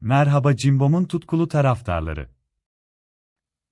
Merhaba Cimbom'un tutkulu taraftarları.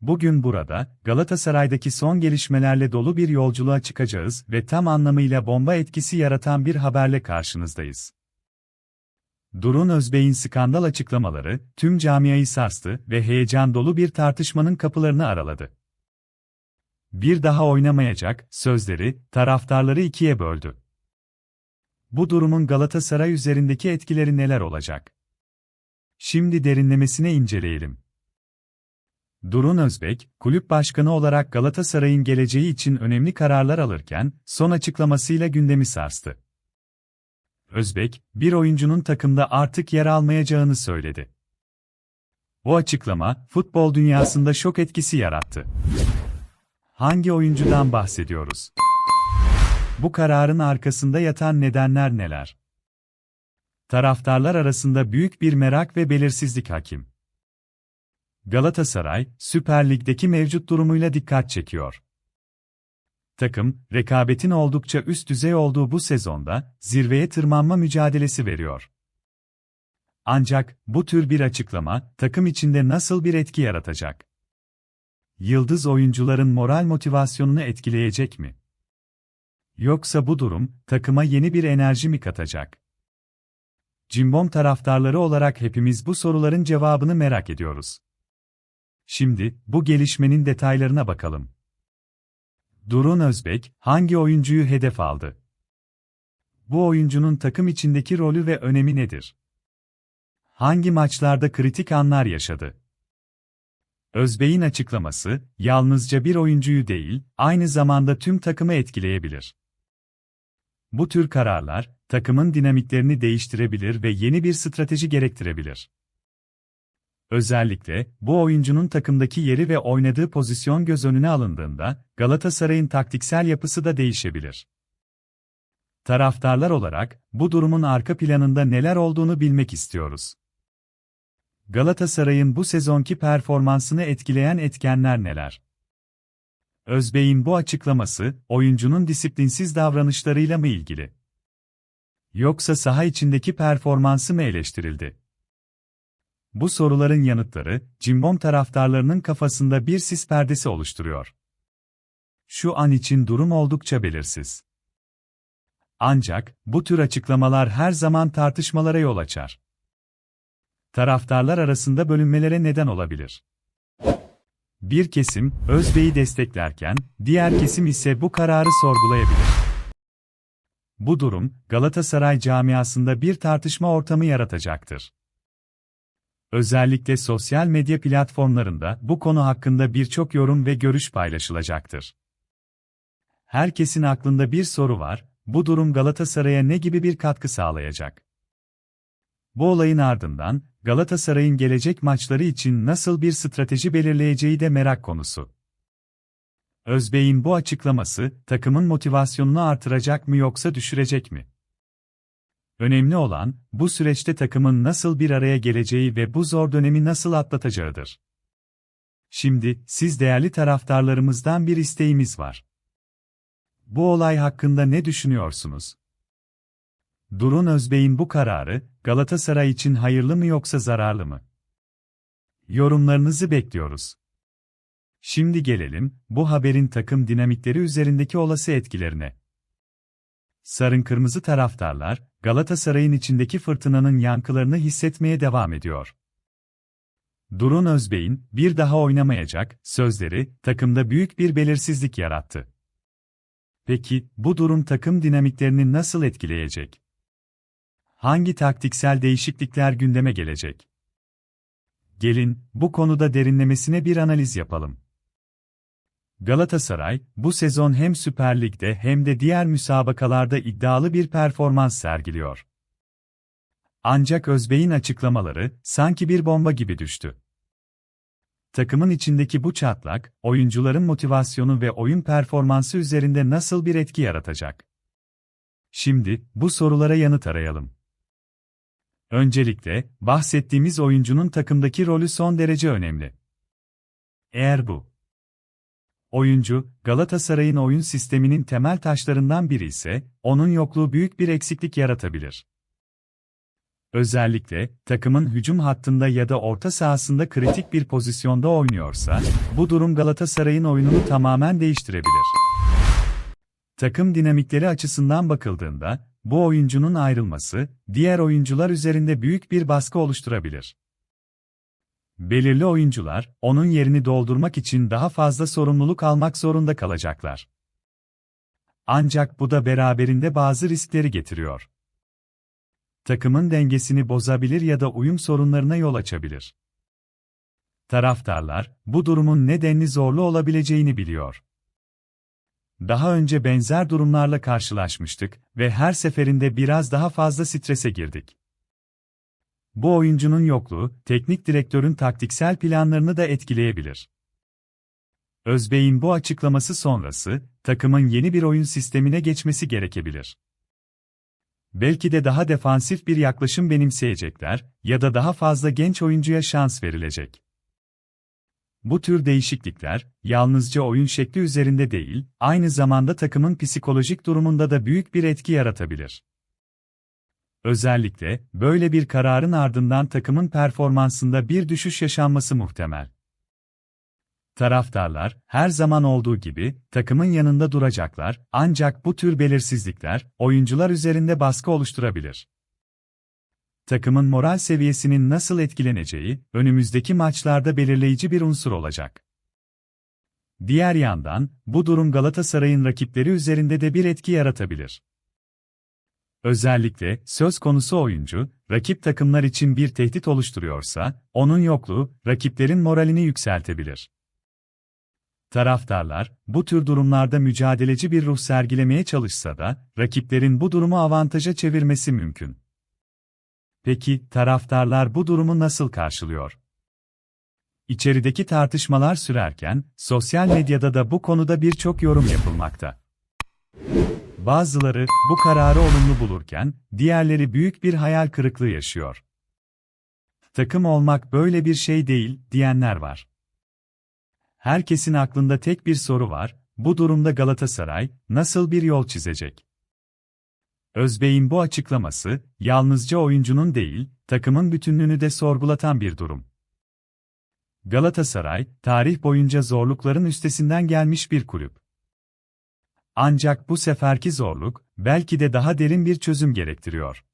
Bugün burada, Galatasaray'daki son gelişmelerle dolu bir yolculuğa çıkacağız ve tam anlamıyla bomba etkisi yaratan bir haberle karşınızdayız. Durun Özbey'in skandal açıklamaları, tüm camiayı sarstı ve heyecan dolu bir tartışmanın kapılarını araladı. Bir daha oynamayacak, sözleri, taraftarları ikiye böldü. Bu durumun Galatasaray üzerindeki etkileri neler olacak? Şimdi derinlemesine inceleyelim. Durun Özbek, kulüp başkanı olarak Galatasaray'ın geleceği için önemli kararlar alırken, son açıklamasıyla gündemi sarstı. Özbek, bir oyuncunun takımda artık yer almayacağını söyledi. Bu açıklama, futbol dünyasında şok etkisi yarattı. Hangi oyuncudan bahsediyoruz? Bu kararın arkasında yatan nedenler neler? Taraftarlar arasında büyük bir merak ve belirsizlik hakim. Galatasaray, Süper Lig'deki mevcut durumuyla dikkat çekiyor. Takım, rekabetin oldukça üst düzey olduğu bu sezonda zirveye tırmanma mücadelesi veriyor. Ancak bu tür bir açıklama takım içinde nasıl bir etki yaratacak? Yıldız oyuncuların moral motivasyonunu etkileyecek mi? Yoksa bu durum takıma yeni bir enerji mi katacak? Cimbom taraftarları olarak hepimiz bu soruların cevabını merak ediyoruz. Şimdi bu gelişmenin detaylarına bakalım. Durun Özbek hangi oyuncuyu hedef aldı? Bu oyuncunun takım içindeki rolü ve önemi nedir? Hangi maçlarda kritik anlar yaşadı? Özbey'in açıklaması, yalnızca bir oyuncuyu değil, aynı zamanda tüm takımı etkileyebilir. Bu tür kararlar, takımın dinamiklerini değiştirebilir ve yeni bir strateji gerektirebilir. Özellikle, bu oyuncunun takımdaki yeri ve oynadığı pozisyon göz önüne alındığında, Galatasaray'ın taktiksel yapısı da değişebilir. Taraftarlar olarak, bu durumun arka planında neler olduğunu bilmek istiyoruz. Galatasaray'ın bu sezonki performansını etkileyen etkenler neler? Özbey'in bu açıklaması, oyuncunun disiplinsiz davranışlarıyla mı ilgili? Yoksa saha içindeki performansı mı eleştirildi? Bu soruların yanıtları, Cimbom taraftarlarının kafasında bir sis perdesi oluşturuyor. Şu an için durum oldukça belirsiz. Ancak, bu tür açıklamalar her zaman tartışmalara yol açar. Taraftarlar arasında bölünmelere neden olabilir. Bir kesim, Özbey'i desteklerken, diğer kesim ise bu kararı sorgulayabilir. Bu durum, Galatasaray camiasında bir tartışma ortamı yaratacaktır. Özellikle sosyal medya platformlarında bu konu hakkında birçok yorum ve görüş paylaşılacaktır. Herkesin aklında bir soru var, bu durum Galatasaray'a ne gibi bir katkı sağlayacak? Bu olayın ardından, Galatasaray'ın gelecek maçları için nasıl bir strateji belirleyeceği de merak konusu. Özbey'in bu açıklaması, takımın motivasyonunu artıracak mı yoksa düşürecek mi? Önemli olan, bu süreçte takımın nasıl bir araya geleceği ve bu zor dönemi nasıl atlatacağıdır. Şimdi, siz değerli taraftarlarımızdan bir isteğimiz var. Bu olay hakkında ne düşünüyorsunuz? Durun Özbey'in bu kararı, Galatasaray için hayırlı mı yoksa zararlı mı? Yorumlarınızı bekliyoruz. Şimdi gelelim, bu haberin takım dinamikleri üzerindeki olası etkilerine. Sarın kırmızı taraftarlar, Galatasaray'ın içindeki fırtınanın yankılarını hissetmeye devam ediyor. Durun Özbey'in, bir daha oynamayacak, sözleri, takımda büyük bir belirsizlik yarattı. Peki, bu durum takım dinamiklerini nasıl etkileyecek? Hangi taktiksel değişiklikler gündeme gelecek? Gelin, bu konuda derinlemesine bir analiz yapalım. Galatasaray, bu sezon hem Süper Lig'de hem de diğer müsabakalarda iddialı bir performans sergiliyor. Ancak Özbey'in açıklamaları, sanki bir bomba gibi düştü. Takımın içindeki bu çatlak, oyuncuların motivasyonu ve oyun performansı üzerinde nasıl bir etki yaratacak? Şimdi, bu sorulara yanıt arayalım. Öncelikle, bahsettiğimiz oyuncunun takımdaki rolü son derece önemli. Eğer bu oyuncu, Galatasaray'ın oyun sisteminin temel taşlarından biri ise, onun yokluğu büyük bir eksiklik yaratabilir. Özellikle, takımın hücum hattında ya da orta sahasında kritik bir pozisyonda oynuyorsa, bu durum Galatasaray'ın oyununu tamamen değiştirebilir. Takım dinamikleri açısından bakıldığında, bu oyuncunun ayrılması, diğer oyuncular üzerinde büyük bir baskı oluşturabilir. Belirli oyuncular, onun yerini doldurmak için daha fazla sorumluluk almak zorunda kalacaklar. Ancak bu da beraberinde bazı riskleri getiriyor. Takımın dengesini bozabilir ya da uyum sorunlarına yol açabilir. Taraftarlar, bu durumun nedenli zorlu olabileceğini biliyor. Daha önce benzer durumlarla karşılaşmıştık ve her seferinde biraz daha fazla strese girdik. Bu oyuncunun yokluğu, teknik direktörün taktiksel planlarını da etkileyebilir. Özbey'in bu açıklaması sonrası, takımın yeni bir oyun sistemine geçmesi gerekebilir. Belki de daha defansif bir yaklaşım benimseyecekler ya da daha fazla genç oyuncuya şans verilecek. Bu tür değişiklikler, yalnızca oyun şekli üzerinde değil, aynı zamanda takımın psikolojik durumunda da büyük bir etki yaratabilir. Özellikle, böyle bir kararın ardından takımın performansında bir düşüş yaşanması muhtemel. Taraftarlar, her zaman olduğu gibi, takımın yanında duracaklar, ancak bu tür belirsizlikler, oyuncular üzerinde baskı oluşturabilir. Takımın moral seviyesinin nasıl etkileneceği, önümüzdeki maçlarda belirleyici bir unsur olacak. Diğer yandan, bu durum Galatasaray'ın rakipleri üzerinde de bir etki yaratabilir. Özellikle, söz konusu oyuncu, rakip takımlar için bir tehdit oluşturuyorsa, onun yokluğu, rakiplerin moralini yükseltebilir. Taraftarlar, bu tür durumlarda mücadeleci bir ruh sergilemeye çalışsa da, rakiplerin bu durumu avantaja çevirmesi mümkün. Peki, taraftarlar bu durumu nasıl karşılıyor? İçerideki tartışmalar sürerken, sosyal medyada da bu konuda birçok yorum yapılmakta. Bazıları, bu kararı olumlu bulurken, diğerleri büyük bir hayal kırıklığı yaşıyor. Takım olmak böyle bir şey değil, diyenler var. Herkesin aklında tek bir soru var, bu durumda Galatasaray, nasıl bir yol çizecek? Özbey'in bu açıklaması, yalnızca oyuncunun değil, takımın bütünlüğünü de sorgulatan bir durum. Galatasaray, tarih boyunca zorlukların üstesinden gelmiş bir kulüp. Ancak bu seferki zorluk, belki de daha derin bir çözüm gerektiriyor.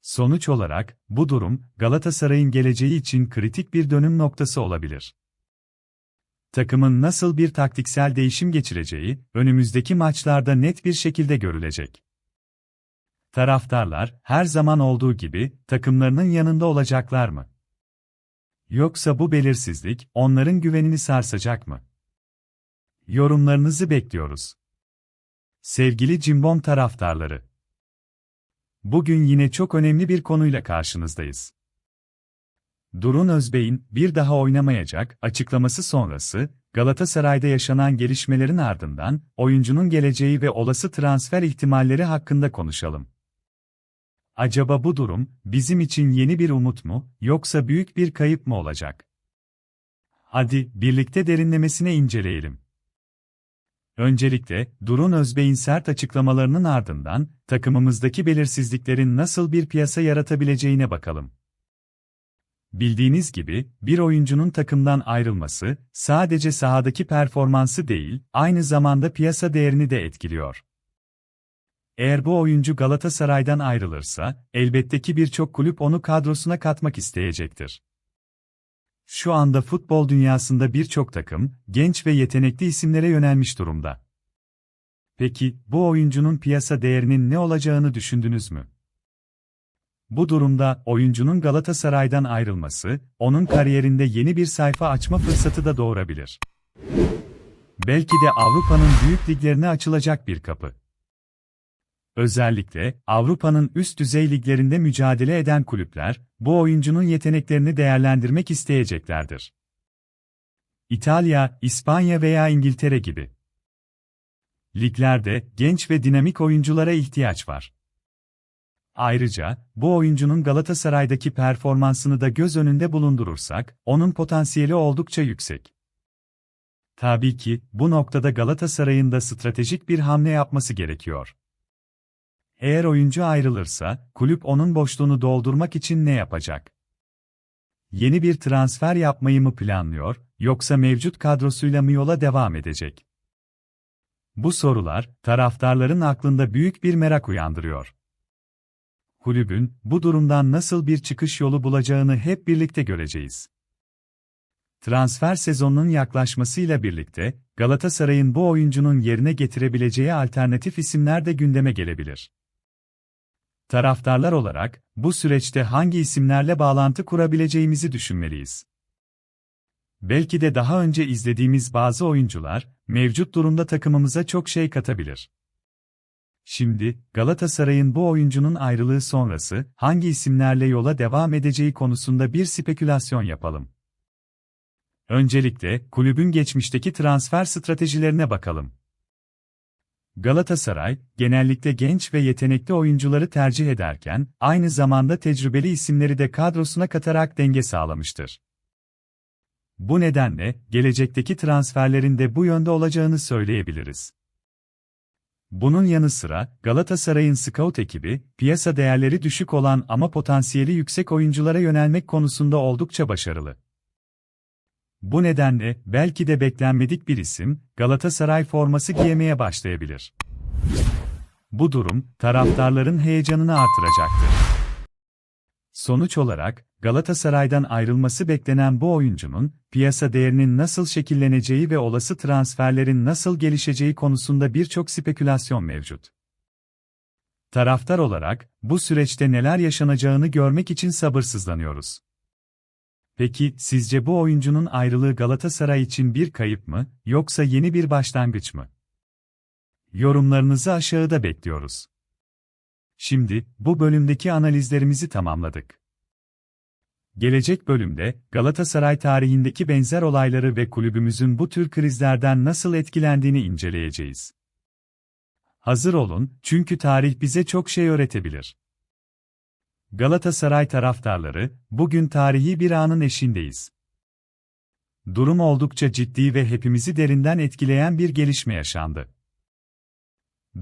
Sonuç olarak, bu durum, Galatasaray'ın geleceği için kritik bir dönüm noktası olabilir takımın nasıl bir taktiksel değişim geçireceği, önümüzdeki maçlarda net bir şekilde görülecek. Taraftarlar, her zaman olduğu gibi, takımlarının yanında olacaklar mı? Yoksa bu belirsizlik, onların güvenini sarsacak mı? Yorumlarınızı bekliyoruz. Sevgili Cimbom taraftarları. Bugün yine çok önemli bir konuyla karşınızdayız. Durun Özbey'in bir daha oynamayacak açıklaması sonrası Galatasaray'da yaşanan gelişmelerin ardından oyuncunun geleceği ve olası transfer ihtimalleri hakkında konuşalım. Acaba bu durum bizim için yeni bir umut mu yoksa büyük bir kayıp mı olacak? Hadi birlikte derinlemesine inceleyelim. Öncelikle, Durun Özbey'in sert açıklamalarının ardından, takımımızdaki belirsizliklerin nasıl bir piyasa yaratabileceğine bakalım. Bildiğiniz gibi, bir oyuncunun takımdan ayrılması, sadece sahadaki performansı değil, aynı zamanda piyasa değerini de etkiliyor. Eğer bu oyuncu Galatasaray'dan ayrılırsa, elbette ki birçok kulüp onu kadrosuna katmak isteyecektir. Şu anda futbol dünyasında birçok takım, genç ve yetenekli isimlere yönelmiş durumda. Peki, bu oyuncunun piyasa değerinin ne olacağını düşündünüz mü? Bu durumda oyuncunun Galatasaray'dan ayrılması, onun kariyerinde yeni bir sayfa açma fırsatı da doğurabilir. Belki de Avrupa'nın büyük liglerine açılacak bir kapı. Özellikle Avrupa'nın üst düzey liglerinde mücadele eden kulüpler bu oyuncunun yeteneklerini değerlendirmek isteyeceklerdir. İtalya, İspanya veya İngiltere gibi. Liglerde genç ve dinamik oyunculara ihtiyaç var. Ayrıca, bu oyuncunun Galatasaray'daki performansını da göz önünde bulundurursak, onun potansiyeli oldukça yüksek. Tabii ki, bu noktada Galatasaray'ın da stratejik bir hamle yapması gerekiyor. Eğer oyuncu ayrılırsa, kulüp onun boşluğunu doldurmak için ne yapacak? Yeni bir transfer yapmayı mı planlıyor, yoksa mevcut kadrosuyla mı yola devam edecek? Bu sorular, taraftarların aklında büyük bir merak uyandırıyor. Kulübün, bu durumdan nasıl bir çıkış yolu bulacağını hep birlikte göreceğiz. Transfer sezonunun yaklaşmasıyla birlikte, Galatasaray'ın bu oyuncunun yerine getirebileceği alternatif isimler de gündeme gelebilir. Taraftarlar olarak, bu süreçte hangi isimlerle bağlantı kurabileceğimizi düşünmeliyiz. Belki de daha önce izlediğimiz bazı oyuncular, mevcut durumda takımımıza çok şey katabilir. Şimdi, Galatasaray'ın bu oyuncunun ayrılığı sonrası, hangi isimlerle yola devam edeceği konusunda bir spekülasyon yapalım. Öncelikle, kulübün geçmişteki transfer stratejilerine bakalım. Galatasaray, genellikle genç ve yetenekli oyuncuları tercih ederken, aynı zamanda tecrübeli isimleri de kadrosuna katarak denge sağlamıştır. Bu nedenle, gelecekteki transferlerin de bu yönde olacağını söyleyebiliriz. Bunun yanı sıra, Galatasaray'ın scout ekibi, piyasa değerleri düşük olan ama potansiyeli yüksek oyunculara yönelmek konusunda oldukça başarılı. Bu nedenle, belki de beklenmedik bir isim, Galatasaray forması giymeye başlayabilir. Bu durum, taraftarların heyecanını artıracaktır. Sonuç olarak, Galatasaray'dan ayrılması beklenen bu oyuncunun, piyasa değerinin nasıl şekilleneceği ve olası transferlerin nasıl gelişeceği konusunda birçok spekülasyon mevcut. Taraftar olarak, bu süreçte neler yaşanacağını görmek için sabırsızlanıyoruz. Peki, sizce bu oyuncunun ayrılığı Galatasaray için bir kayıp mı, yoksa yeni bir başlangıç mı? Yorumlarınızı aşağıda bekliyoruz. Şimdi, bu bölümdeki analizlerimizi tamamladık. Gelecek bölümde, Galatasaray tarihindeki benzer olayları ve kulübümüzün bu tür krizlerden nasıl etkilendiğini inceleyeceğiz. Hazır olun, çünkü tarih bize çok şey öğretebilir. Galatasaray taraftarları, bugün tarihi bir anın eşindeyiz. Durum oldukça ciddi ve hepimizi derinden etkileyen bir gelişme yaşandı.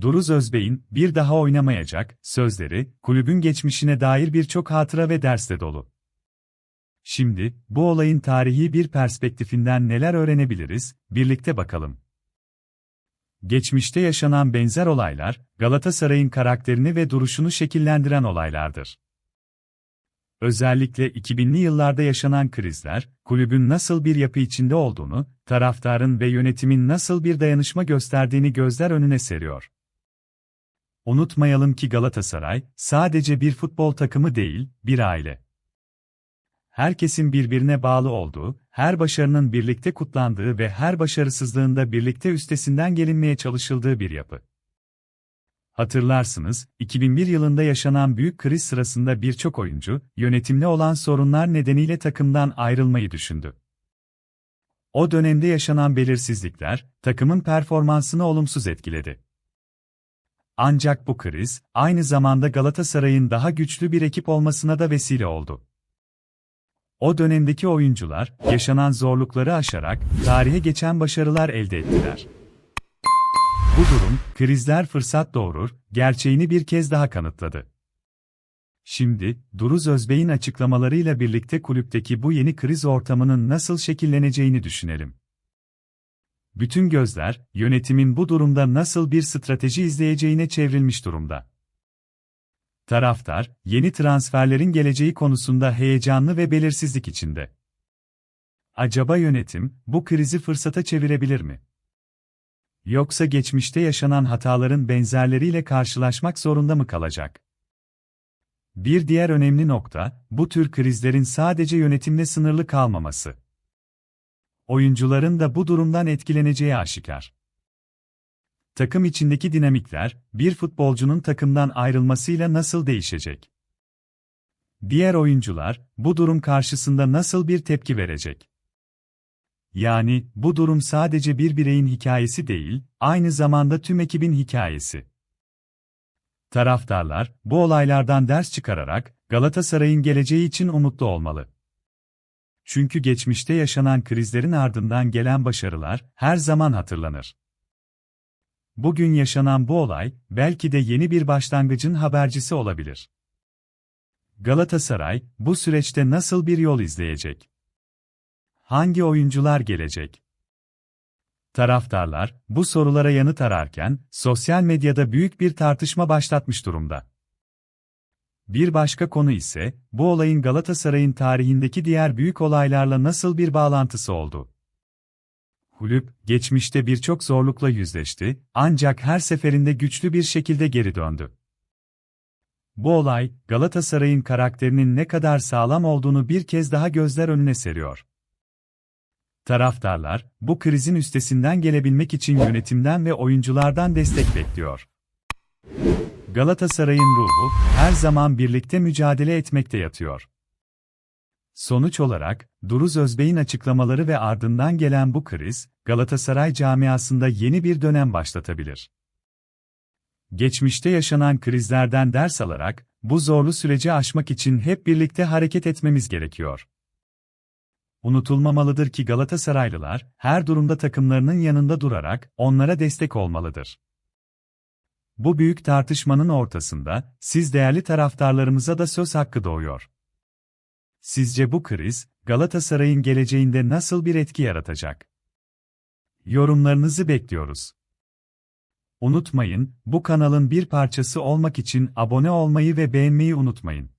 Duruz Özbey'in bir daha oynamayacak sözleri kulübün geçmişine dair birçok hatıra ve dersle dolu. Şimdi bu olayın tarihi bir perspektifinden neler öğrenebiliriz birlikte bakalım. Geçmişte yaşanan benzer olaylar Galatasaray'ın karakterini ve duruşunu şekillendiren olaylardır. Özellikle 2000'li yıllarda yaşanan krizler, kulübün nasıl bir yapı içinde olduğunu, taraftarın ve yönetimin nasıl bir dayanışma gösterdiğini gözler önüne seriyor. Unutmayalım ki Galatasaray, sadece bir futbol takımı değil, bir aile. Herkesin birbirine bağlı olduğu, her başarının birlikte kutlandığı ve her başarısızlığında birlikte üstesinden gelinmeye çalışıldığı bir yapı. Hatırlarsınız, 2001 yılında yaşanan büyük kriz sırasında birçok oyuncu, yönetimle olan sorunlar nedeniyle takımdan ayrılmayı düşündü. O dönemde yaşanan belirsizlikler, takımın performansını olumsuz etkiledi. Ancak bu kriz, aynı zamanda Galatasaray'ın daha güçlü bir ekip olmasına da vesile oldu. O dönemdeki oyuncular, yaşanan zorlukları aşarak, tarihe geçen başarılar elde ettiler. Bu durum, krizler fırsat doğurur, gerçeğini bir kez daha kanıtladı. Şimdi, Duruz Özbey'in açıklamalarıyla birlikte kulüpteki bu yeni kriz ortamının nasıl şekilleneceğini düşünelim. Bütün gözler, yönetimin bu durumda nasıl bir strateji izleyeceğine çevrilmiş durumda. Taraftar, yeni transferlerin geleceği konusunda heyecanlı ve belirsizlik içinde. Acaba yönetim, bu krizi fırsata çevirebilir mi? Yoksa geçmişte yaşanan hataların benzerleriyle karşılaşmak zorunda mı kalacak? Bir diğer önemli nokta, bu tür krizlerin sadece yönetimle sınırlı kalmaması. Oyuncuların da bu durumdan etkileneceği aşikar. Takım içindeki dinamikler, bir futbolcunun takımdan ayrılmasıyla nasıl değişecek? Diğer oyuncular, bu durum karşısında nasıl bir tepki verecek? Yani, bu durum sadece bir bireyin hikayesi değil, aynı zamanda tüm ekibin hikayesi. Taraftarlar, bu olaylardan ders çıkararak, Galatasaray'ın geleceği için umutlu olmalı. Çünkü geçmişte yaşanan krizlerin ardından gelen başarılar, her zaman hatırlanır. bugün yaşanan bu olay, belki de yeni bir başlangıcın habercisi olabilir. Galatasaray, bu süreçte nasıl bir yol izleyecek? Hangi oyuncular gelecek? Taraftarlar, bu sorulara yanıt ararken, sosyal medyada büyük bir tartışma başlatmış durumda. Bir başka konu ise, bu olayın Galatasaray'ın tarihindeki diğer büyük olaylarla nasıl bir bağlantısı oldu? Kulüp, geçmişte birçok zorlukla yüzleşti, ancak her seferinde güçlü bir şekilde geri döndü. Bu olay, Galatasaray'ın karakterinin ne kadar sağlam olduğunu bir kez daha gözler önüne seriyor. Taraftarlar, bu krizin üstesinden gelebilmek için yönetimden ve oyunculardan destek bekliyor. Galatasaray'ın ruhu, her zaman birlikte mücadele etmekte yatıyor. Sonuç olarak, Duruz Özbey'in açıklamaları ve ardından gelen bu kriz, Galatasaray camiasında yeni bir dönem başlatabilir. Geçmişte yaşanan krizlerden ders alarak, bu zorlu süreci aşmak için hep birlikte hareket etmemiz gerekiyor. Unutulmamalıdır ki Galatasaraylılar, her durumda takımlarının yanında durarak, onlara destek olmalıdır. Bu büyük tartışmanın ortasında, siz değerli taraftarlarımıza da söz hakkı doğuyor. Sizce bu kriz, Galatasaray'ın geleceğinde nasıl bir etki yaratacak? Yorumlarınızı bekliyoruz. Unutmayın, bu kanalın bir parçası olmak için abone olmayı ve beğenmeyi unutmayın.